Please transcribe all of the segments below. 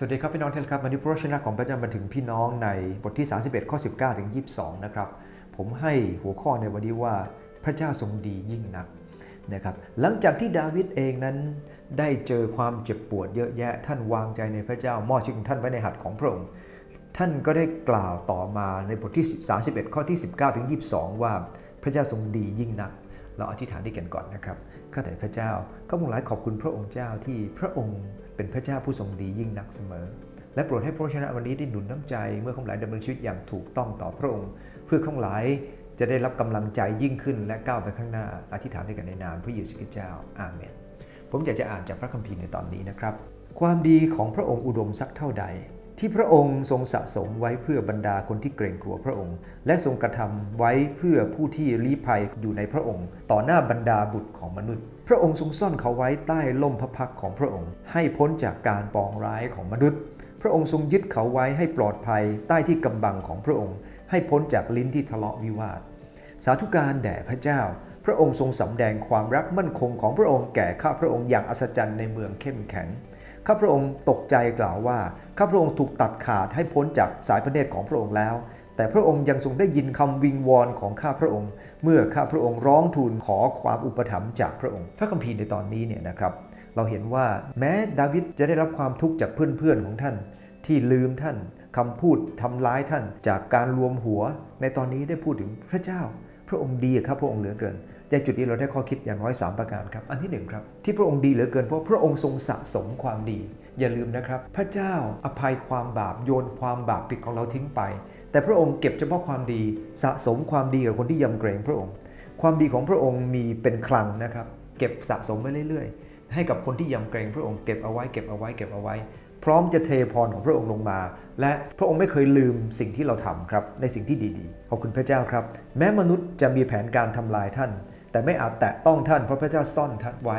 สวัสดีครับพี่น้องที่รักครับวันนี้พระวจนะของพระเจ้ามาถึงพี่น้องในบทที่ 31 ข้อ 19 ถึง 22 นะครับ ผมให้หัวข้อในวันนี้ว่าพระเจ้าทรงดียิ่งนักนะครับ หลังจากที่ดาวิดเองนั้นได้เจอความเจ็บปวดเยอะแยะ ท่านวางใจในพระเจ้ามอบชีวิตของท่านไว้ในหัตถ์ของพระองค์ ท่านก็ได้กล่าวต่อมาในบทที่ 31 ข้อที่ 19 ถึง 22 ว่าพระเจ้าทรงดียิ่งนัก เราอธิษฐานด้วยกันก่อนนะครับข้าแต่พระเจ้าข้าพงหลายขอบคุณพระองค์เจ้าที่พระองค์ เป็นพระเจ้าผู้ทรงดียิ่งนักเสมอ และโปรดให้พระชนะวันนี้ได้หนุนน้ำใจเมื่อข้าพงหลายดำเนินชีวิตอย่างถูกต้องต่อพระองค์ เพื่อข้าพงหลายจะได้รับกำลังใจยิ่งขึ้นและก้าวไปข้างหน้าอธิษฐานด้วยกันในนามพระเยซูคริสต์เจ้าอาเมนผมอยากจะอ่านจากพระคัมภีร์ในตอนนี้นะครับ ความดีของพระองค์อุดมสักเท่าใด ที่พระองค์ทรงสะสมไว้เพื่อบรรดาคนที่เกรงกลัวพระองค์ และทรงกระทำไว้เพื่อผู้ที่ลี้ภัยอยู่ในพระองค์ ต่อหน้าบรรดาบุตรของมนุษย์ พระองค์ทรงซ่อนเขาไว้ใต้ล่มพระพักของพระองค์ ให้พ้นจากการปองร้ายของมนุษย์ พระองค์ทรงยึดเขาไว้ให้ปลอดภัยใต้ที่กำบังของพระองค์ ให้พ้นจากลิ้นที่ทะเลาะวิวาท สาธุการแด่พระเจ้า พระองค์ทรงสำแดงความรักมั่นคงของพระองค์แก่ข้าพระองค์อย่างอัศจรรย์ในเมืองเข้มแข็ง ข้าพระองค์ตกใจกล่าวว่า ข้าพระองค์ถูกตัดขาดให้พ้นจากสายพระเนตรของพระองค์แล้ว แต่พระองค์ยังทรงได้ยินคำวิงวอนของข้าพระองค์ เมื่อข้าพระองค์ร้องทูลขอความอุปถัมภ์จากพระองค์ พระคัมภีร์ในตอนนี้เนี่ยนะครับ เราเห็นว่าแม้ดาวิดจะได้รับความทุกข์จากเพื่อนๆของท่าน ที่ลืมท่านคำพูดทำร้ายท่านจากการรวมหัว ในตอนนี้ได้พูดถึงพระเจ้า พระองค์ดีครับพระองค์เหลือเกิน ในจุดนี้เราได้ข้อคิดอย่างน้อย 3 ประการครับ อันที่หนึ่งครับที่พระองค์ดีเหลือเกินเพราะพระองค์ทรงสะสมความดี อย่าลืมนะครับ พระเจ้าอภัยความบาปโยนความบาปผิดของเราทิ้งไป แต่พระองค์เก็บเฉพาะความดีสะสมความดีกับคนที่ยำเกรงพระองค์ ความดีของพระองค์มีเป็นคลังนะครับ เก็บสะสมไว้เรื่อยๆ ให้กับคนที่ยำเกรงพระองค์เก็บเอาไว้เก็บเอาไว้เก็บเอาไว้ พร้อมจะเทพรของพระองค์ลงมา และพระองค์ไม่เคยลืมสิ่งที่เราทำครับในสิ่งที่ดีๆขอบคุณพระเจ้าครับ แม้มนุษย์จะมีแผนการทำลายท่าน แต่ไม่อาจแตะต้องท่านเพราะพระเจ้าซ่อนท่านไว้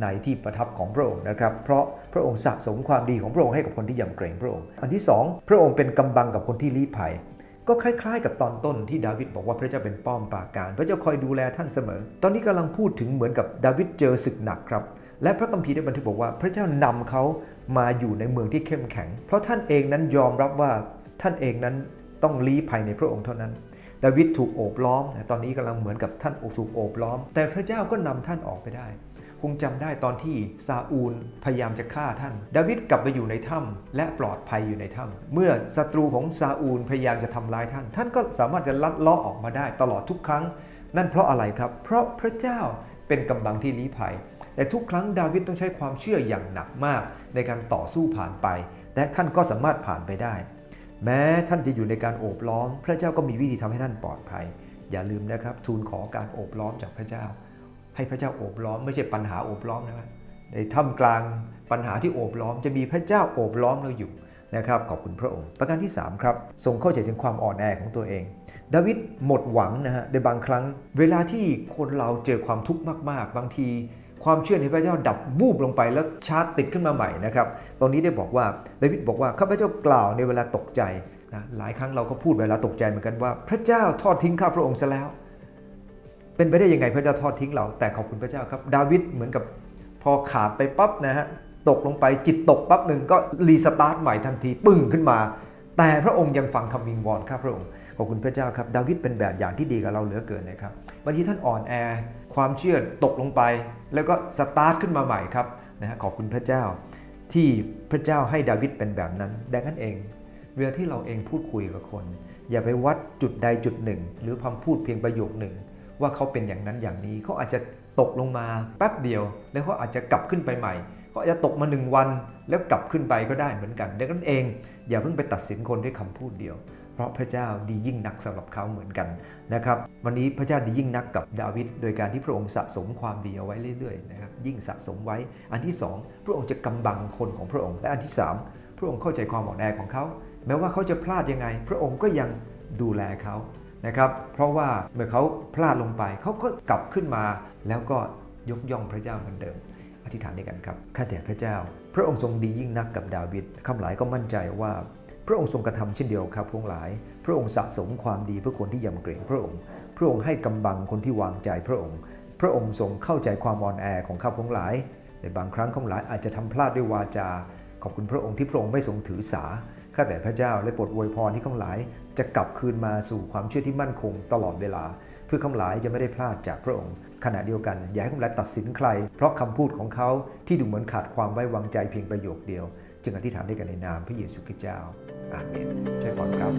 ในที่ประทับของพระองค์นะครับ เพราะพระองค์สะสมความดีของพระองค์ให้กับคนที่ยำเกรงพระองค์ อันที่สองพระองค์เป็นกำบังกับคนที่ลี้ภัย ก็คล้าย ๆ กับตอนต้นที่ดาวิดบอกว่าพระเจ้าเป็นป้อมปราการ พระเจ้าคอยดูแลท่านเสมอ ตอนนี้กำลังพูดถึงเหมือนกับดาวิดเจอศึกหนักครับ และพระคัมภีร์ได้บันทึกบอกว่า พระเจ้านำเขามาอยู่ในเมืองที่เข้มแข็ง เพราะท่านเองนั้นยอมรับว่าท่านเองนั้นต้องลี้ภัยในพระองค์เท่านั้น ดาวิดถูกโอบล้อม ตอนนี้กำลังเหมือนกับท่านถูกโอบล้อม แต่พระเจ้าก็นำท่านออกไปได้ คงจำได้ตอนที่ซาอูลพยายามจะฆ่าท่าน ดาวิดกลับไปอยู่ในถ้ำและปลอดภัยอยู่ในถ้ำเมื่อศัตรูของซาอูลพยายามจะทำร้ายท่าน ท่านก็สามารถจะลัดเลาะออกมาได้ตลอดทุกครั้ง นั่นเพราะอะไรครับ เพราะพระเจ้าเป็นกำบังที่ลี้ภัย แต่ทุกครั้งดาวิดต้องใช้ความเชื่ออย่างหนักมากในการต่อสู้ผ่านไป และท่านก็สามารถผ่านไปได้ แม้ท่านจะอยู่ในการโอบล้อม พระเจ้าก็มีวิธีทำให้ท่านปลอดภัย อย่าลืมนะครับ ทูลขอการโอบล้อมจากพระเจ้า ให้พระเจ้าโอบล้อม ไม่ใช่ปัญหาโอบล้อมนะครับในท่ามกลางปัญหาที่โอบล้อม จะมีพระเจ้าโอบล้อมเราอยู่นะครับขอบคุณพระองค์ ประการที่ 3 ครับทรงเข้าใจถึงความอ่อนแอของตัวเอง ดาวิดหมดหวังนะฮะในบางครั้ง เวลาที่คนเราเจอความทุกข์มาก ๆ บางที ความเชื่อในพระเจ้าดับวูบลงไปแล้วชาร์จติดขึ้นมาใหม่นะครับ ตรงนี้ได้บอกว่าดาวิดบอกว่าข้าพเจ้ากล่าวในเวลาตกใจนะหลายครั้งเราก็พูดเวลาตกใจเหมือนกันว่า พระเจ้าทอดทิ้งข้าพระองค์ซะแล้ว เป็นไปได้ยังไงพระเจ้าทอดทิ้งเรา แต่ขอบคุณพระเจ้าครับ ดาวิดเหมือนกับพอขาดไปปั๊บนะฮะตกลงไปจิตตกปั๊บหนึ่งก็รีสตาร์ทใหม่ทันทีปึ้งขึ้นมา แต่พระองค์ยังฟังคำวิงวอนข้าพระองค์ขอบคุณพระเจ้าครับ ดาวิดเป็นแบบอย่างที่ดีกับเราเหลือเกินนะครับบางทีท่านอ่อนแอ ความเชื่อตกลงไป แล้วก็สตาร์ทขึ้นมาใหม่ครับนะฮะขอบคุณพระเจ้า ที่พระเจ้าให้ดาวิดเป็นแบบนั้นดังนั้นเอง เวลาที่เราเองพูดคุยกับคน อย่าไปวัดจุดใดจุดหนึ่ง หรือคำพูดเพียงประโยคหนึ่ง ว่าเขาเป็นอย่างนั้นอย่างนี้เขาอาจจะตกลงมาแป๊บเดียว แล้วเขาอาจจะกลับขึ้นไปใหม่เขาอาจจะตกมาหนึ่งวันแล้วกลับขึ้นไปก็ได้เหมือนกันดังนั้นเอง อย่าเพิ่งไปตัดสินคนด้วยคำพูดเดียว เพราะพระเจ้าดียิ่งนักสำหรับเขาเหมือนกันนะครับ วันนี้พระเจ้าดียิ่งนักกับดาวิดโดยการที่พระองค์สะสมความดีเอาไว้เรื่อยๆนะครับยิ่งสะสมไว้ อันที่สองพระองค์จะกำบังคนของพระองค์และอันที่สามพระองค์เข้าใจความอ่อนแอของเขา แม้ว่าเขาจะพลาดยังไง พระองค์ก็ยังดูแลเขานะครับ เพราะว่าเมื่อเขาพลาดลงไปเขาก็กลับขึ้นมา แล้วก็ยกย่องพระเจ้าเหมือนเดิม อธิษฐานด้วยกันครับข้าแต่พระเจ้า พระองค์ทรงดียิ่งนักกับดาวิดคำหลายก็มั่นใจว่า พระองค์ทรงกระทำเช่นเดียวครับพระองหลาย พระองค์สะสมความดีเพื่อคนที่ยำเกรงพระองค์ พระองค์ให้กำบังคนที่วางใจพระองค์ พระองค์ทรงเข้าใจความอ่อนแอของข้าพงหลาย ในบางครั้งข้าพงหลายอาจจะทำพลาดด้วยวาจา ขอบคุณพระองค์ที่พระองค์ไม่ทรงถือสา ข้าแต่พระเจ้าและโปรดอวยพรที่ข้าพหลาย จะกลับคืนมาสู่ความเชื่อที่มั่นคงตลอดเวลา เพื่อข้าพหลายจะไม่ได้พลาดจากพระองค์ ขณะเดียวกันอย่าให้ข้าหลายตัดสินใคร เพราะคำพูดของเขาที่ดูเหมือนขาดความไว้วางใจเพียงประโยคเดียว จึงอธิษฐานด้วยกันในนามพระเยซูคริสต์เจ้าอาเมนใช่ก่อนครับ